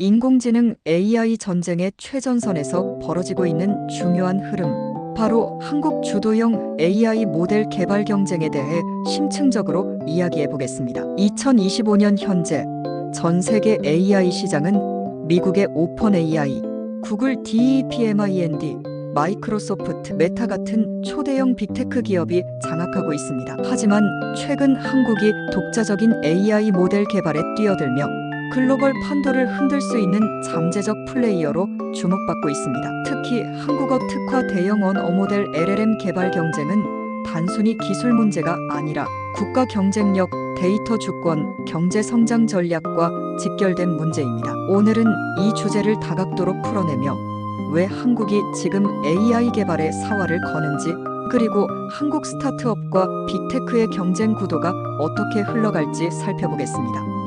인공지능 AI 전쟁의 최전선에서 벌어지고 있는 중요한 흐름. 바로 한국 주도형 AI 모델 개발 경쟁에 대해 심층적으로 이야기해 보겠습니다. 2025년 현재 전 세계 AI 시장은 미국의 오픈 AI, 구글 E DEPMIND, 마이크로소프트, 메타 같은 초대형 빅테크 기업이 장악하고 있습니다. 하지만 최근 한국이 독자적인 AI 모델 개발에 뛰어들며 글로벌 판도를 흔들 수 있는 잠재적 플레이어로 주목받고 있습니다. 특히 한국어 특화 대형 언 어 모델 LLM 개발 경쟁은 단순히 기술 문제가 아니라 국가 경쟁력, 데이터 주권, 경제 성장 전략과 직결된 문제입니다. 오늘은 이 주제를 다각도로 풀어내며 왜 한국이 지금 AI 개발에 사활을 거는지 그리고 한국 스타트업과 빅테크의 경쟁 구도가 어떻게 흘러갈지 살펴보겠습니다.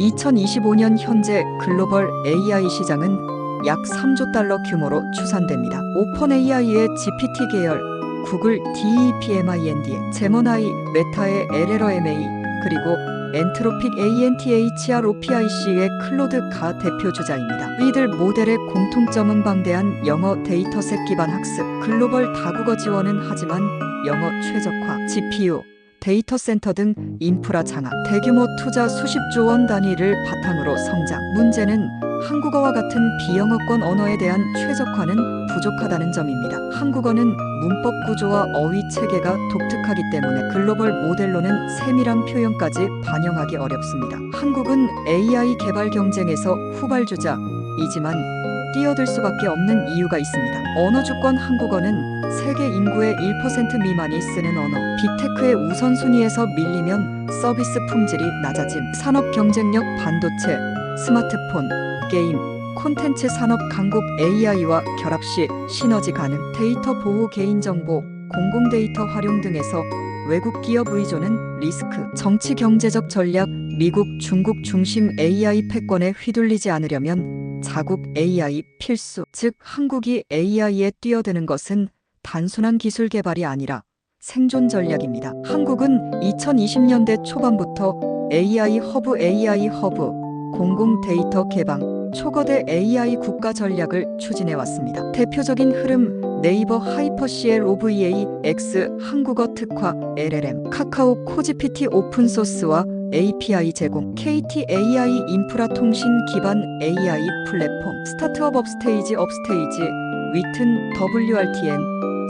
2025년 현재 글로벌 AI 시장은 약 3조 달러 규모로 추산됩니다. 오픈 AI의 GPT 계열, 구글 E DEPMIND의 제머나이, 메타의 LLMA, 그리고 엔트로픽 ANTHR OPIC의 클로드 가 대표 주자입니다. 이들 모델의 공통점은 방대한 영어 데이터셋 기반 학습, 글로벌 다국어 지원은 하지만 영어 최적화, GPU, 데이터 센터 등 인프라 장악, 대규모 투자 수십조 원 단위를 바탕으로 성장. 문제는 한국어와 같은 비영어권 언어에 대한 최적화는 부족하다는 점입니다. 한국어는 문법 구조와 어휘 체계가 독특하기 때문에 글로벌 모델로는 세밀한 표현까지 반영하기 어렵습니다. 한국은 AI 개발 경쟁에서 후발주자 이지만 뛰어들 수밖에 없는 이유가 있습니다. 언어 주권 한국어는 세계 인구의 1% 미만이 쓰는 언어. 빅테크의 우선순위에서 밀리면 서비스 품질이 낮아짐. 산업 경쟁력 반도체, 스마트폰, 게임, 콘텐츠 산업 강국 AI와 결합 시 시너지 가능. 데이터 보호 개인정보, 공공 데이터 활용 등에서 외국 기업 의존은 리스크. 정치 경제적 전략, 미국, 중국 중심 AI 패권에 휘둘리지 않으려면 자국 AI 필수. 즉 한국이 AI에 뛰어드는 것은 단순한 기술 개발이 아니라 생존 전략입니다. 한국은 2020년대 초반부터 AI 허브 AI 허브 공공 데이터 개방 초거대 AI 국가 전략을 추진해 왔습니다. 대표적인 흐름 네이버 하이퍼CL OVA X 한국어 특화 LLM 카카오 코지피티 오픈 소스와 API 제공 KT AI 인프라 통신 기반 AI 플랫폼 스타트업 업스테이지 업스테이지 위튼 WRTN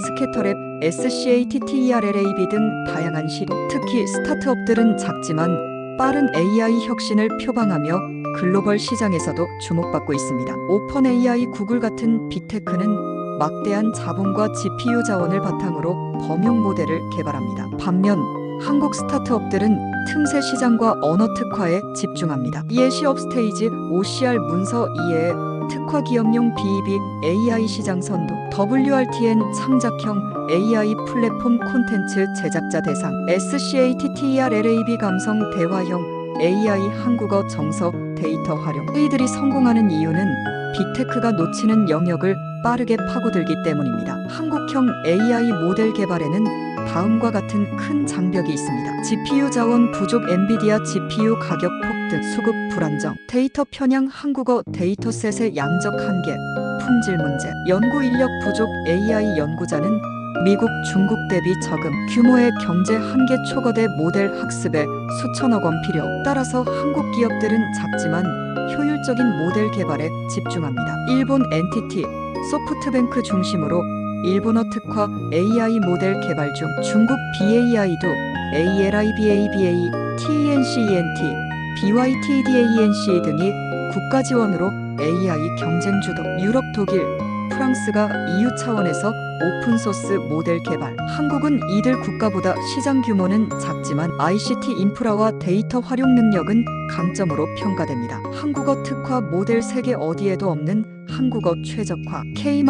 스캐터랩, SCATTERLAB 등 다양한 시도. 특히 스타트업들은 작지만 빠른 AI 혁신을 표방하며 글로벌 시장에서도 주목받고 있습니다. 오픈 AI 구글 같은 빅테크는 막대한 자본과 GPU 자원을 바탕으로 범용 모델을 개발합니다. 반면 한국 스타트업들은 틈새 시장과 언어 특화에 집중합니다. 예시 업 스테이지 OCR 문서 이외에 특화 기업용 BEB AI 시장 선도, WRTN 창작형 AI 플랫폼 콘텐츠 제작자 대상, SCATTERLAB 감성 대화형 AI 한국어 정서 데이터 활용. 이들이 성공하는 이유는 빅테크가 놓치는 영역을 빠르게 파고들기 때문입니다. 한국형 AI 모델 개발에는 다음과 같은 큰 장벽이 있습니다. GPU 자원 부족 엔비디아 GPU 가격 폭등 수급 불안정 데이터 편향 한국어 데이터셋의 양적 한계 품질 문제 연구 인력 부족 AI 연구자는 미국, 중국 대비 적음 규모의 경제 한계 초거대 모델 학습에 수천억 원 필요 따라서 한국 기업들은 작지만 효율적인 모델 개발에 집중합니다. 일본 NTT, 소프트뱅크 중심으로 일본어 특화 AI 모델 개발 중 중국 BAI도 ALIBABA, TNCENT, BYTDANC 등이 국가 지원으로 AI 경쟁 주도 유럽 독일 프랑스가 EU 차원에서 오픈소스 모델 개발 한국은 이들 국가보다 시장 규모는 작지만 ICT 인프라와 데이터 활용 능력은 강점으로 평가됩니다. 한국어 특화 모델 세계 어디에도 없는 한국어 최적화 K-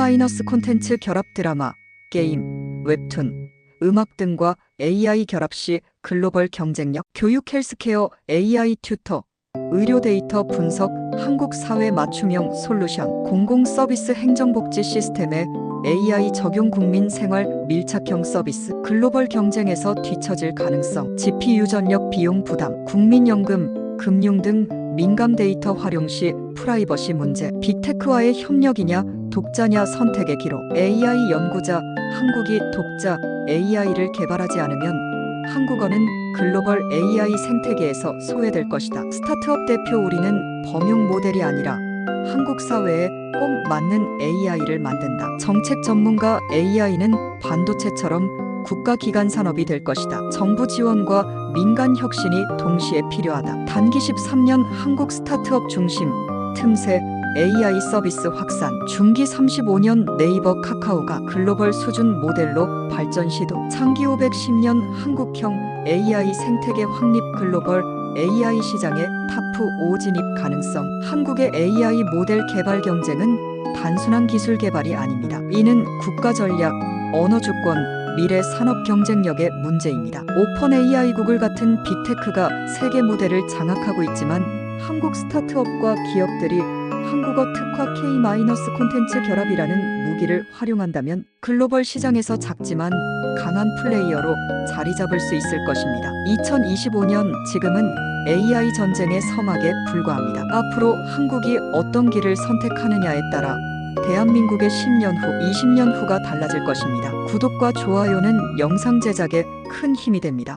콘텐츠 결합 드라마, 게임, 웹툰, 음악 등과 AI 결합 시 글로벌 경쟁력, 교육 헬스케어 AI 튜터, 의료 데이터 분석, 한국 사회 맞춤형 솔루션, 공공 서비스 행정복지 시스템의 AI 적용 국민 생활 밀착형 서비스, 글로벌 경쟁에서 뒤처질 가능성, GPU 전력 비용 부담, 국민연금, 금융 등 민감 데이터 활용 시 프라이버시 문제, 빅테크와의 협력이냐, 독자냐 선택의 기로, AI 연구자, 한국이 독자 AI를 개발하지 않으면 한국어는 글로벌 AI 생태계에서 소외될 것이다. 스타트업 대표 우리는 범용 모델이 아니라 한국 사회에 꼭 맞는 AI를 만든다. 정책 전문가 AI는 반도체처럼 국가 기관 산업이 될 것이다. 정부 지원과 민간 혁신이 동시에 필요하다. 단기 13년 한국 스타트업 중심 틈새 AI 서비스 확산 중기 35년 네이버 카카오가 글로벌 수준 모델로 발전 시도 장기 510년 한국형 AI 생태계 확립 글로벌 AI 시장의 타프 5 진입 가능성 한국의 AI 모델 개발 경쟁은 단순한 기술 개발이 아닙니다. 이는 국가 전략, 언어 주권, 미래 산업 경쟁력의 문제입니다. 오픈 AI 구글 같은 빅테크가 세계 무대를 장악하고 있지만 한국 스타트업과 기업들이 한국어 특화 K- 콘텐츠 결합이라는 무기를 활용한다면 글로벌 시장에서 작지만 강한 플레이어로 자리 잡을 수 있을 것입니다. 2025년 지금은 AI 전쟁의 서막에 불과합니다. 앞으로 한국이 어떤 길을 선택하느냐에 따라 대한민국의 10년 후, 20년 후가 달라질 것입니다. 구독과 좋아요는 영상 제작에 큰 힘이 됩니다.